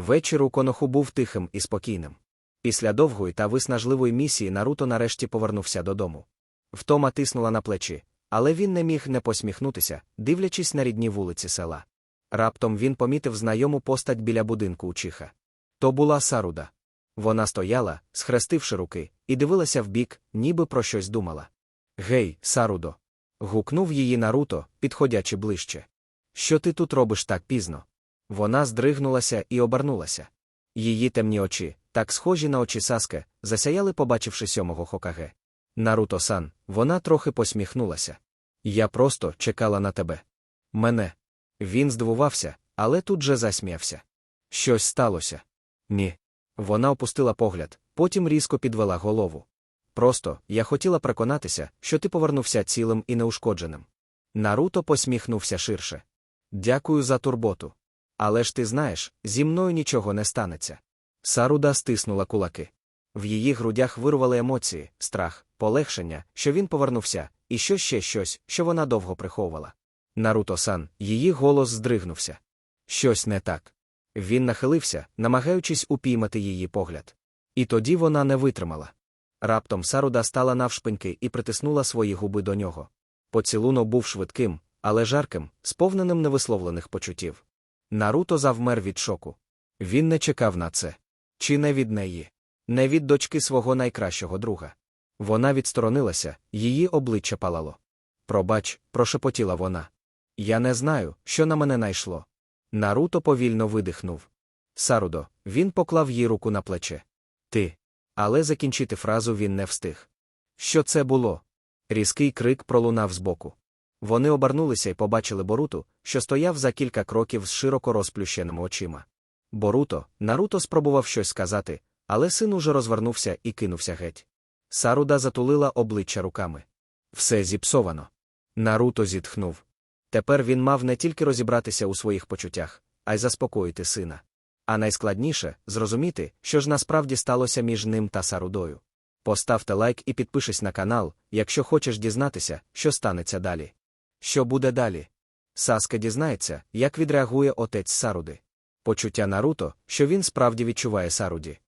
Вечір у коноху був тихим і спокійним. Після довгої та виснажливої місії Наруто нарешті повернувся додому. Втома тиснула на плечі, але він не міг не посміхнутися, дивлячись на рідні вулиці села. Раптом він помітив знайому постать біля будинку Учиха. То була Саруда. Вона стояла, схрестивши руки, і дивилася вбік, ніби про щось думала. Гей, Сарудо. гукнув її Наруто, підходячи ближче. Що ти тут робиш так пізно? Вона здригнулася і обернулася. Її темні очі, так схожі на очі Саске, засяяли, побачивши сьомого Хокаге. Наруто сан, вона трохи посміхнулася. Я просто чекала на тебе. Мене. Він здивувався, але тут же засміявся. Щось сталося. Ні. Вона опустила погляд, потім різко підвела голову. Просто я хотіла переконатися, що ти повернувся цілим і неушкодженим. Наруто посміхнувся ширше. Дякую за турботу. Але ж ти знаєш, зі мною нічого не станеться. Саруда стиснула кулаки. В її грудях вирували емоції, страх, полегшення, що він повернувся, і що ще щось, що вона довго приховувала. Наруто сан, її голос здригнувся. Щось не так. Він нахилився, намагаючись упіймати її погляд. І тоді вона не витримала. Раптом Саруда стала навшпиньки і притиснула свої губи до нього. Поцілунок був швидким, але жарким, сповненим невисловлених почуттів. Наруто завмер від шоку. Він не чекав на це. Чи не від неї, не від дочки свого найкращого друга. Вона відсторонилася, її обличчя палало. Пробач, прошепотіла вона. Я не знаю, що на мене найшло. Наруто повільно видихнув. Сарудо, він поклав їй руку на плече. Ти. Але закінчити фразу він не встиг. Що це було? Різкий крик пролунав збоку. Вони обернулися і побачили Боруту, що стояв за кілька кроків з широко розплющеними очима. Боруто, Наруто спробував щось сказати, але син уже розвернувся і кинувся геть. Саруда затулила обличчя руками. Все зіпсовано. Наруто зітхнув. Тепер він мав не тільки розібратися у своїх почуттях, а й заспокоїти сина. А найскладніше зрозуміти, що ж насправді сталося між ним та Сарудою. Поставте лайк і підпишись на канал, якщо хочеш дізнатися, що станеться далі. Що буде далі? Саска дізнається, як відреагує отець Саруди. Почуття Наруто, що він справді відчуває Саруді.